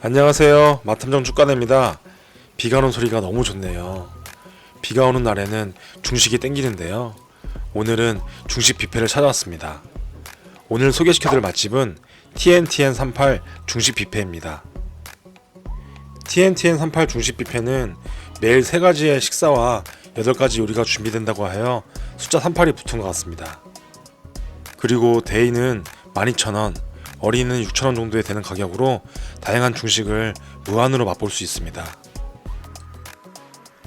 안녕하세요. 마탐정 축가네입니다. 비가 오는 소리가 너무 좋네요. 비가 오는 날에는 중식이 땡기는데요. 오늘은 중식 뷔페를 찾아왔습니다. 오늘 소개시켜드릴 맛집은 TNTN38 중식 뷔페입니다. TNTN38 중식 뷔페는 매일 3가지의 식사와 8가지 요리가 준비된다고 하여 숫자 38이 붙은 것 같습니다. 그리고 데이는 12,000원, 어린이는 6,000원 정도에 되는 가격으로 다양한 중식을 무한으로 맛볼 수 있습니다.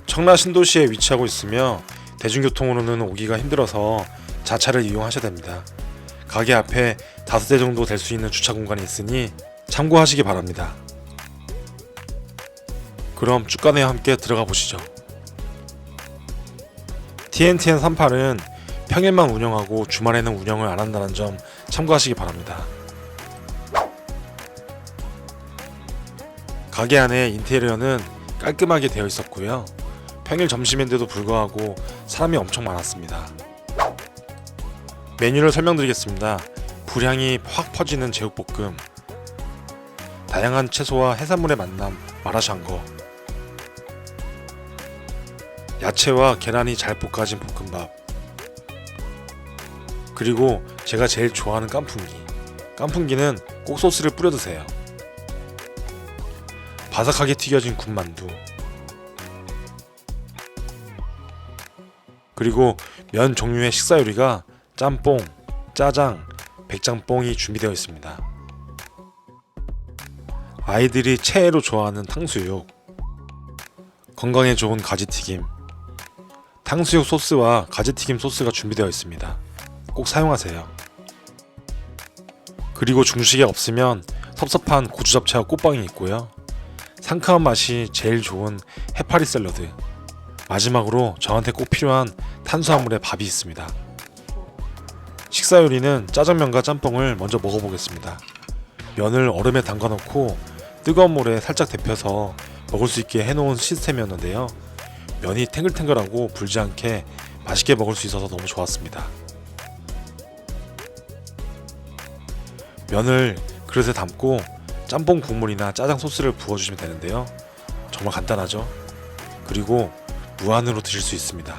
청라 신도시에 위치하고 있으며 대중교통으로는 오기가 힘들어서 자차를 이용하셔야 됩니다. 가게 앞에 다섯 대 정도 될 수 있는 주차 공간이 있으니 참고하시기 바랍니다. 그럼 쭉간에 함께 들어가 보시죠. TNTN 38은 평일만 운영하고 주말에는 운영을 안 한다는 점 참고하시기 바랍니다. 가게 안에 인테리어는 깔끔하게 되어 있었고요. 평일 점심인데도 불구하고 사람이 엄청 많았습니다. 메뉴를 설명드리겠습니다. 불향이 확 퍼지는 제육볶음, 다양한 채소와 해산물의 만남 마라샹궈, 야채와 계란이 잘 볶아진 볶음밥, 그리고 제가 제일 좋아하는 깐풍기. 깐풍기는 꼭 소스를 뿌려 드세요. 바삭하게 튀겨진 군만두. 그리고 면 종류의 식사 요리가 짬뽕, 짜장, 백짬뽕이 준비되어 있습니다. 아이들이 최애로 좋아하는 탕수육, 건강에 좋은 가지튀김, 탕수육 소스와 가지튀김 소스가 준비되어 있습니다. 꼭 사용하세요. 그리고 중식에 없으면 섭섭한 고추 잡채와 꽃빵이 있고요. 상큼한 맛이 제일 좋은 해파리 샐러드. 마지막으로 저한테 꼭 필요한 탄수화물의 밥이 있습니다. 식사 요리는 짜장면과 짬뽕을 먼저 먹어보겠습니다. 면을 얼음에 담가 놓고 뜨거운 물에 살짝 데펴서 먹을 수 있게 해놓은 시스템이었는데요. 면이 탱글탱글하고 불지 않게 맛있게 먹을 수 있어서 너무 좋았습니다. 면을 그릇에 담고 짬뽕 국물이나 짜장 소스를 부어주시면 되는데요. 정말 간단하죠? 그리고 무한으로 드실 수 있습니다.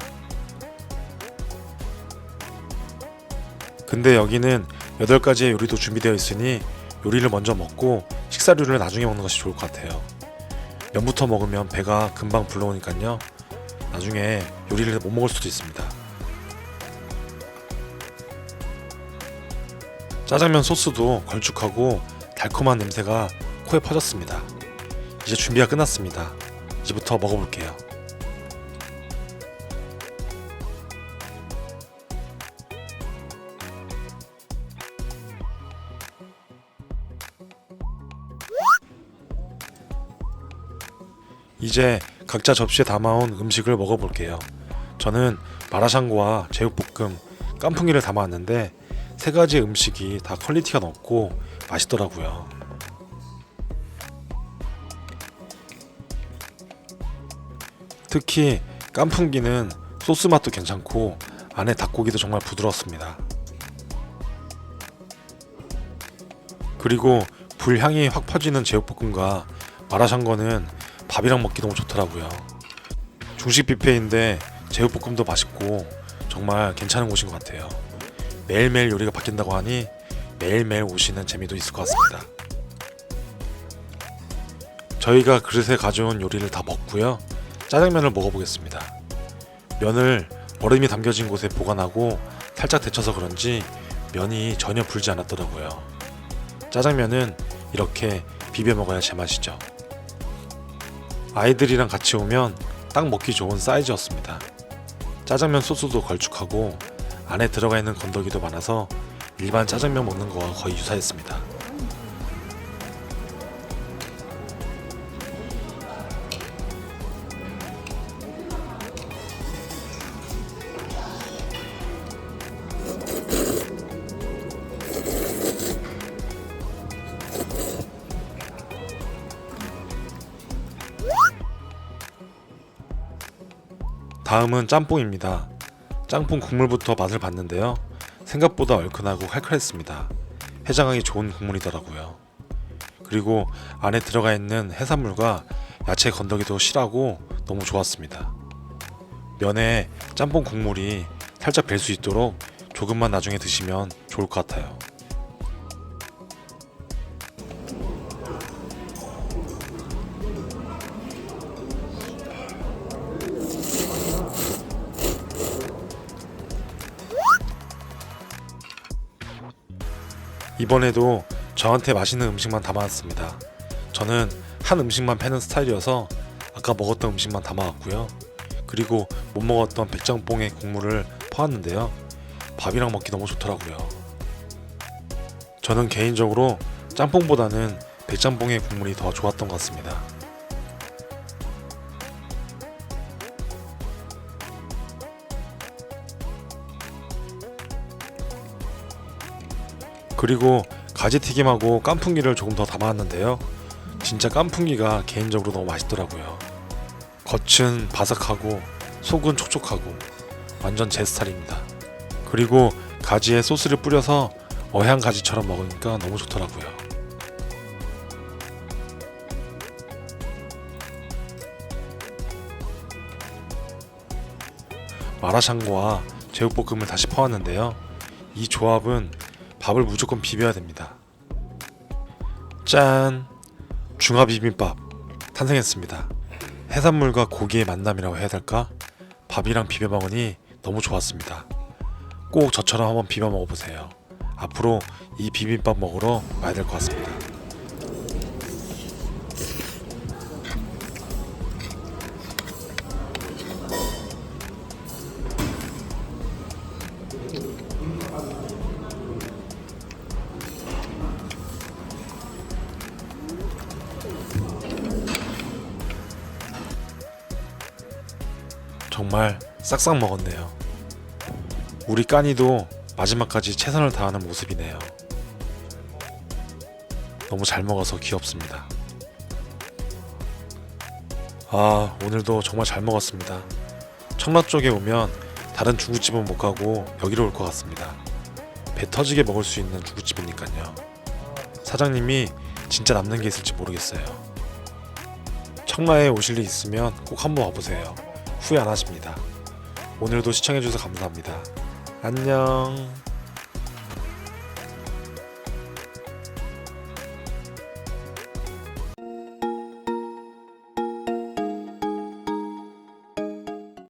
근데 여기는 8가지의 요리도 준비되어 있으니 요리를 먼저 먹고 식사류를 나중에 먹는 것이 좋을 것 같아요. 면부터 먹으면 배가 금방 불러오니까요. 나중에 요리를 못 먹을 수도 있습니다. 짜장면 소스도 걸쭉하고 달콤한 냄새가 코에 퍼졌습니다. 이제 준비가 끝났습니다. 이제부터 먹어볼게요. 이제 각자 접시에 담아온 음식을 먹어볼게요. 저는 마라샹궈와 제육볶음, 깐풍기를 담아왔는데 세 가지 음식이 다 퀄리티가 높고 맛있더라고요. 특히 깐풍기는 소스 맛도 괜찮고 안에 닭고기도 정말 부드럽습니다. 그리고 불향이 확 퍼지는 제육볶음과 마라샹궈는 밥이랑 먹기 너무 좋더라고요. 중식 뷔페인데 제육볶음도 맛있고 정말 괜찮은 곳인 것 같아요. 매일매일 요리가 바뀐다고 하니 매일매일 오시는 재미도 있을 것 같습니다. 저희가 그릇에 가져온 요리를 다 먹고요. 짜장면을 먹어보겠습니다. 면을 얼음이 담겨진 곳에 보관하고 살짝 데쳐서 그런지 면이 전혀 불지 않았더라고요. 짜장면은 이렇게 비벼 먹어야 제맛이죠. 아이들이랑 같이 오면 딱 먹기 좋은 사이즈였습니다. 짜장면 소스도 걸쭉하고 안에 들어가 있는 건더기도 많아서 일반 짜장면 먹는 거와 거의 유사했습니다. 다음은 짬뽕입니다. 짬뽕 국물부터 맛을 봤는데요. 생각보다 얼큰하고 칼칼했습니다. 해장하기 좋은 국물이더라고요. 그리고 안에 들어가 있는 해산물과 야채 건더기도 실하고 너무 좋았습니다. 면에 짬뽕 국물이 살짝 뵐 수 있도록 조금만 나중에 드시면 좋을 것 같아요. 이번에도 저한테 맛있는 음식만 담아왔습니다. 저는 한 음식만 패는 스타일이어서 아까 먹었던 음식만 담아왔고요. 그리고 못 먹었던 백짬뽕의 국물을 퍼왔는데요. 밥이랑 먹기 너무 좋더라고요. 저는 개인적으로 짬뽕보다는 백짬뽕의 국물이 더 좋았던 것 같습니다. 그리고 가지튀김하고 깐풍기를 조금 더 담아왔는데요. 진짜 깐풍기가 개인적으로 너무 맛있더라고요. 겉은 바삭하고 속은 촉촉하고 완전 제 스타일입니다. 그리고 가지에 소스를 뿌려서 어향 가지처럼 먹으니까 너무 좋더라고요. 마라샹궈와 제육볶음을 다시 퍼왔는데요. 이 조합은 밥을 무조건 비벼야 됩니다. 짠! 중화 비빔밥 탄생했습니다. 해산물과 고기의 만남이라고 해야 될까? 밥이랑 비벼 먹으니 너무 좋았습니다. 꼭 저처럼 한번 비벼 먹어보세요. 앞으로 이 비빔밥 먹으러 와야 될 것 같습니다. 정말 싹싹 먹었네요. 우리 까니도 마지막까지 최선을 다하는 모습이네요. 너무 잘 먹어서 귀엽습니다. 아, 오늘도 정말 잘 먹었습니다. 청라 쪽에 오면 다른 중국집은 못 가고 여기로 올 것 같습니다. 배 터지게 먹을 수 있는 중국집이니까요. 사장님이 진짜 남는 게 있을지 모르겠어요. 청라에 오실 일 있으면 꼭 한번 와보세요. 후회 안 하십니다. 오늘도 시청해주셔서 감사합니다. 안녕.